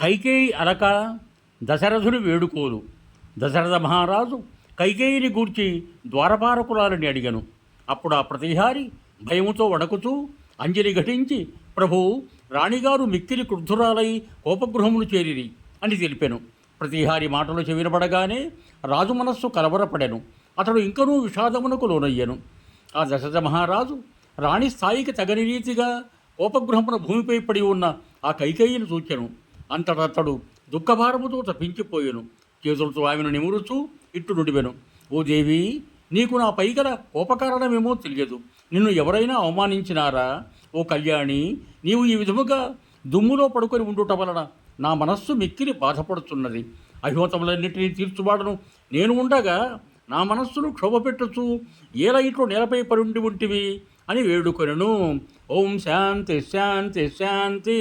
కైకేయి అలక దశరథుని వేడుకోలు దశరథ మహారాజు కైకేయిని గూర్చి ద్వారపారకురాలని అడిగను. అప్పుడు ఆ ప్రతిహారి భయముతో వణకుతూ అంజలి ఘటించి ప్రభు రాణిగారు మిక్కిలి క్రుద్ధురాలై కోపగృహమును చేరిరి అని తెలిపెను. ప్రతిహారి మాటలు చెవినబడగానే రాజు మనస్సు కలవరపడెను. అతడు ఇంకనూ విషాదమునకు లోనయ్యను. ఆ దశరథ మహారాజు రాణి స్థాయికి తగని రీతిగా కోపగృహమున భూమిపై పడి ఉన్న ఆ కైకేయిని చూచెను. అంతటతడు దుఃఖభారముతో తప్పించిపోయెను చేతులతో ఆమెను నిమురుచూ ఇట్టు నుడివెను ఓ దేవి నీకు నా పైగల కోపకారణమేమో తెలియదు. నిన్ను ఎవరైనా అవమానించినారా? ఓ కళ్యాణి నీవు ఈ విధముగా దుమ్ములో పడుకొని ఉండుట వలన నా మనస్సు మిక్కిలి బాధపడుతున్నది అభిమతములన్నింటినీ తీర్చుబాటును నేను ఉండగా నా మనస్సును క్షోభపెట్టుచు ఏల ఇట్లు నేలపై పరుండి ఉంటివి? అని వేడుకొనెను. ఓం శాంతి శాంతి శాంతి.